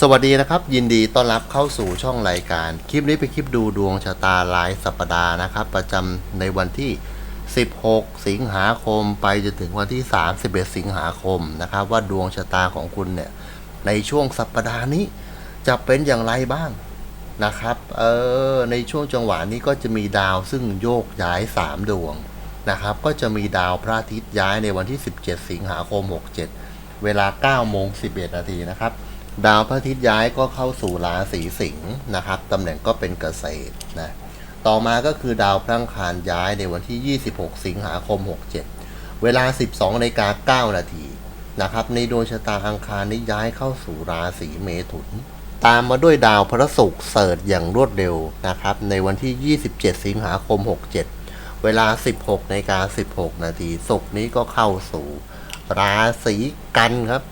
สวัสดีนะครับ ยินดีต้อนรับเข้าสู่ช่องรายการ คลิปนี้เป็นคลิปดูดวงชะตารายสัปดาห์นะครับ ประจำในวันที่ 16 สิงหาคมไปจนถึงวันที่ 31 สิงหาคมนะครับ ว่าดวงชะตาของคุณเนี่ยในช่วงสัปดาห์นี้จะเป็นอย่างไรบ้างนะครับเออในช่วงจังหวะนี้ก็จะมีดาวซึ่งโยกย้าย 3 ดวงนะครับ ก็จะมีดาวพระอาทิตย์ย้ายในวันที่ 17 สิงหาคม 67 เวลา9โมง11 นาทีนะครับ ดาวพระอาทิตย์ย้ายก็เข้าสู่ราศีสิงห์นะครับตำแหน่งก็เป็นเกษตรนะต่อมาก็คือดาวพลังคารย้ายในวันที่ 26 สิงหาคม 67 เวลา 12นาฬิกา9นาทีนะครับในดวงชะตาอังคารนี้ย้ายเข้าสู่ราศีเมถุน ตามมาด้วยดาวพระศุกร์เสริร์ชอย่างรวดเร็วนะครับในวันที่ 27 สิงหาคม 67 เวลา 16นาฬิกา16 นาทีศุกร์นี้ก็เข้าสู่ราศีกันครับ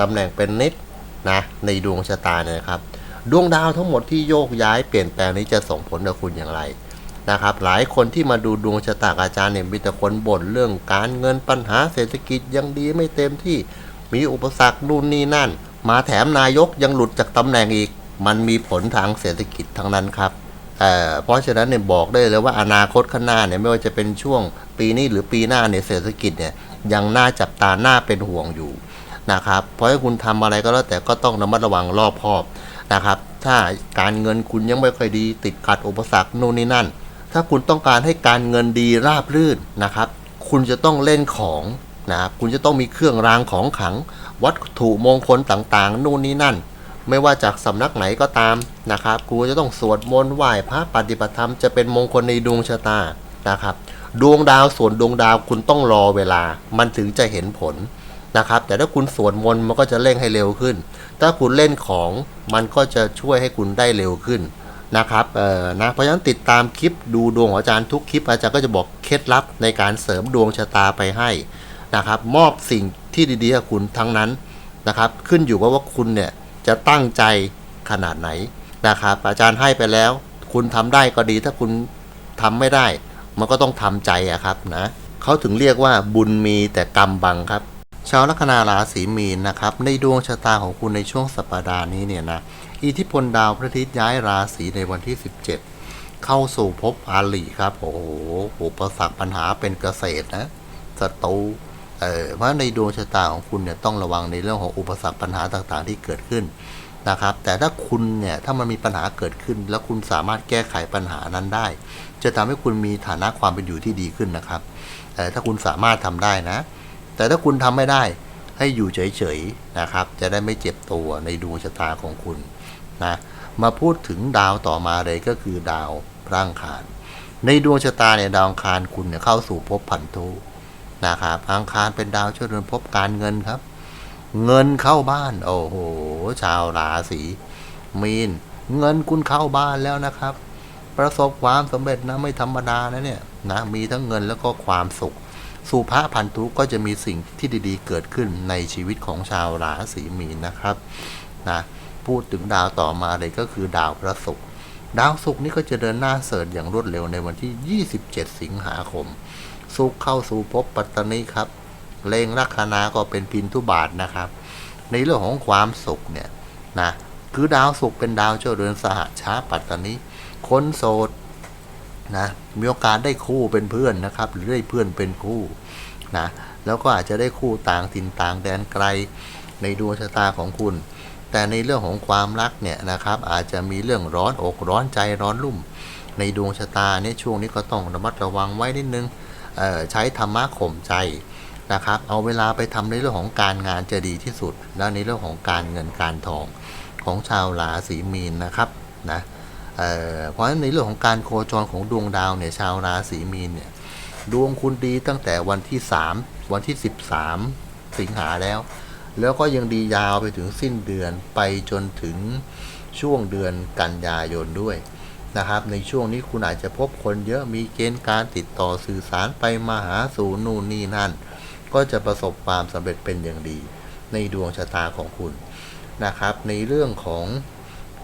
ตำแหน่งเป็นนิด นะในดวงชะตาเนี่ยครับ ดวงดาวทั้งหมดที่โยกย้ายเปลี่ยนแปลงนี้จะส่งผลกับคุณอย่างไรนะครับ หลายคนที่มาดูดวงชะตาอาจารย์เนี่ยมีแต่คนบ่นเรื่องการเงินปัญหาเศรษฐกิจยังดีไม่เต็มที่มีอุปสรรคนู่นนี่นั่น มาแถมนายกยังหลุดจากตำแหน่งอีก มันมีผลทางเศรษฐกิจทั้งนั้นครับเอ่อเพราะฉะนั้นเนี่ยบอกได้เลยว่าอนาคตข้างหน้าเนี่ยไม่ว่าจะเป็นช่วงปีนี้หรือปีหน้าเนี่ยเศรษฐกิจเนี่ยยังน่าจับตาหน้าเป็นห่วงอยู่ นะครับ เพราะให้คุณทำอะไรก็แล้วแต่ก็ต้องระมัดระวังรอบคอบนะครับ ถ้าการเงินคุณยังไม่ค่อยดี ติดขัดอุปสรรคโน่นนี่นั่น ถ้าคุณต้องการให้การเงินดีราบรื่นนะครับ คุณจะต้องเล่นของนะครับคุณจะต้องมีเครื่องรางของขลัง วัตถุมงคลต่างๆนู่นนี่นั่น ไม่ว่าจากสำนักไหนก็ตามนะครับคุณจะต้องสวดมนต์ไหว้พระปฏิบัติธรรมจะเป็นมงคลในดวงชะตานะครับ ดวงดาวส่วนดวงดาวคุณต้องรอเวลา มันถึงจะเห็นผล นะครับ แต่ถ้าคุณสวดมนต์มันก็จะเร่งให้เร็วขึ้น ถ้าคุณเล่นของมันก็จะช่วยให้คุณได้เร็วขึ้นนะครับเอ่อนะเพราะฉะนั้นติดตามคลิปดูดวงของอาจารย์ทุกคลิปอาจารย์ก็จะบอกเคล็ดลับในการเสริมดวงชะตาไปให้นะครับ มอบสิ่งที่ดีๆกับคุณทั้งนั้นนะครับ ขึ้นอยู่กับว่าคุณเนี่ยจะตั้งใจขนาดไหนนะครับ อาจารย์ให้ไปแล้ว คุณทำได้ก็ดีถ้าคุณทำไม่ได้ มันก็ต้องทำใจอะครับนะเขาถึงเรียกว่าบุญมีแต่กรรมบังครับ ชาวลัคนาราศีมีนนะครับ ในดวงชะตาของคุณในช่วงสัปดาห์นี้เนี่ยนะอิทธิพลดาวพระอาทิตย์ย้ายราศีในวันที่ 17 เข้าสู่ภพอาลีครับ โอ้โหอุปสรรคปัญหาเป็นเกษตรนะศัตรูเออเพราะในดวงชะตาของคุณเนี่ยต้องระวังในเรื่องของอุปสรรคปัญหาต่างๆ ที่เกิดขึ้นนะครับ แต่ถ้าคุณเนี่ยถ้ามันมีปัญหาเกิดขึ้น แล้วคุณสามารถแก้ไขปัญหานั้นได้ จะทำให้คุณมีฐานะความเป็นอยู่ที่ดีขึ้นนะครับแต่ถ้าคุณสามารถทำได้นะ แต่ถ้าคุณทำไม่ได้ให้อยู่เฉยๆนะครับ จะได้ไม่เจ็บตัวในดวงชะตาของคุณนะมาพูดถึงดาวต่อมาเลยก็คือดาวพระอังคาร ในดวงชะตาเนี่ยดาวอังคารคุณเนี่ยเข้าสู่ภพพันธุนะครับอังคารเป็นดาวช่วยเรือนภพการเงินครับ เงินเข้าบ้าน โอ้โห ชาวราศีมีน เงินคุณเข้าบ้านแล้วนะครับ ประสบความสำเร็จนะไม่ธรรมดานะเนี่ยนะมีทั้งเงินแล้วก็ความสุข สุภาพันธุก็จะมีสิ่งที่ดีๆ เกิดขึ้นในชีวิตของชาวราศีมีนนะครับนะพูดถึงดาวต่อมาเลยก็คือดาวพระศุกร์ดาวศุกร์นี่ก็จะเดินหน้าเสริร์อย่างรวดเร็วในวันที่ 27 สิงหาคมศุกร์เข้าสู่ภพปัตตนีครับเลงลัคนาก็เป็นพินทุบาทนะครับ ในเรื่องของความสุขเนี่ยนะคือดาวศุกร์เป็นดาวเจ้าเรือนสหชาปัตตนีคนโสด นะมีโอกาสได้คู่เป็นเพื่อนนะครับ หรือได้เพื่อนเป็นคู่นะแล้วก็อาจจะได้คู่ต่างถิ่นต่างแดนไกลในดวงชะตาของคุณ แต่ในเรื่องของความรักเนี่ยนะครับ อาจจะมีเรื่องร้อนอกร้อนใจร้อนรุ่ม ในดวงชะตาเนี่ยช่วงนี้ก็ต้องระมัดระวังไว้นิดนึงใช้ธรรมะข่มใจนะครับ เอาเวลาไปทำในเรื่องของการงานจะดีที่สุด แล้วในเรื่องของการเงินการทองของชาวราศีมีนนะครับนะ เเพราะฉะนั้นในเรื่องของการโคจรของดวงดาวเนี่ยชาวราศีมีนเนี่ยดวงคุณดีตั้งแต่วันที่ 3 วันที่ 13 สิงหาแล้ว แล้วก็ยังดียาวไปถึงสิ้นเดือนไปจนถึงช่วงเดือนกันยายนด้วยนะครับ ในช่วงนี้คุณอาจจะพบคนเยอะมีเกณฑ์การติดต่อสื่อสารไปมาหาสู่นู่นนี่นั่น ก็จะประสบความสำเร็จเป็นอย่างดี ในดวงชะตาของคุณนะครับ ในเรื่องของ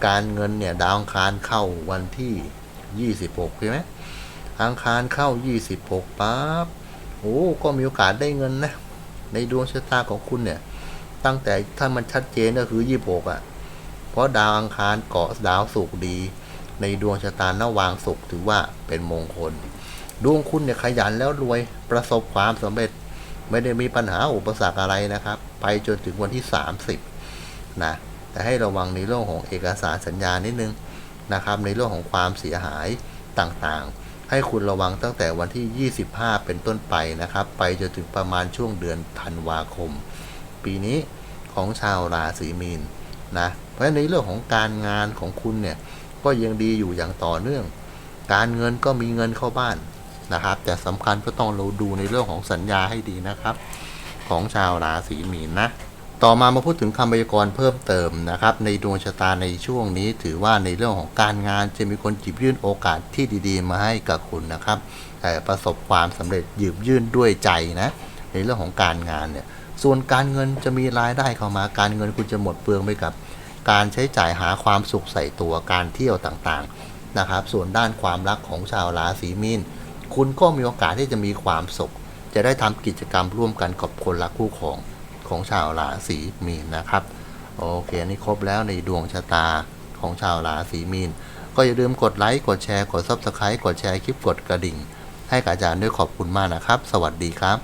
การเงินเนี่ยดาวอังคารเข้าวันที่ 26 ใช่ไหมอังคารเข้า 26ปั๊บโอ้ก็มีโอกาสได้เงินนะ ในดวงชะตาของคุณเนี่ย ตั้งแต่ถ้ามันชัดเจนก็คือ 26อะ เพราะดาวอังคารเกาะดาวศุกร์ดี ในดวงชะตาหน้าวางศุกร์ถือว่าเป็นมงคล ดวงคุณเนี่ยขยันแล้วรวยประสบความสำเร็จ ไม่ได้มีปัญหาอุปสรรคอะไรนะครับ ไปจนถึงวันที่ 30 นะ แต่ให้ระวังในเรื่องของเอกสารสัญญานิดนึงนะครับ ในเรื่องของความเสียหายต่างๆ ให้คุณระวังตั้งแต่วันที่ 25 เป็นต้นไปนะครับ ไปจนถึงประมาณช่วงเดือนธันวาคม ปีนี้ของชาวราศีมีนนะ เพราะฉะนั้นในเรื่องของการงานของคุณเนี่ยก็ยังดีอยู่อย่างต่อเนื่อง การเงินก็มีเงินเข้าบ้านนะครับ แต่สำคัญก็ต้องเราดูในเรื่องของสัญญาให้ดีนะครับ ของชาวราศีมีนนะ ต่อมามาพูดถึงคำพยากรณ์เพิ่มเติมนะครับ ในดวงชะตาในช่วงนี้ ถือว่าในเรื่องของการงานจะมีคนหยิบยื่นโอกาสที่ดีๆ มาให้กับคุณนะครับ แต่ประสบความสำเร็จหยิบยื่นด้วยใจนะ ในเรื่องของการงานเนี่ย ส่วนการเงินจะมีรายได้เข้ามา การเงินคุณจะหมดเปลืองไปกับ การใช้จ่ายหาความสุขใส่ตัวการเที่ยวต่างๆนะครับ ส่วนด้านความรักของชาวราศีมีนคุณก็มีโอกาสที่จะมีความสุข จะได้ทำกิจกรรมร่วมกันกับคนรักคู่ของ ของชาวราศีมีนนะครับโอเคอันนี้ครบแล้วในดวงชะตาของชาวราศีมีน ก็อย่าลืมกดไลค์กดแชร์กด Subscribe กดแชร์คลิปกดกระดิ่ง ให้กับอาจารย์ด้วยขอบคุณมากนะครับ สวัสดีครับ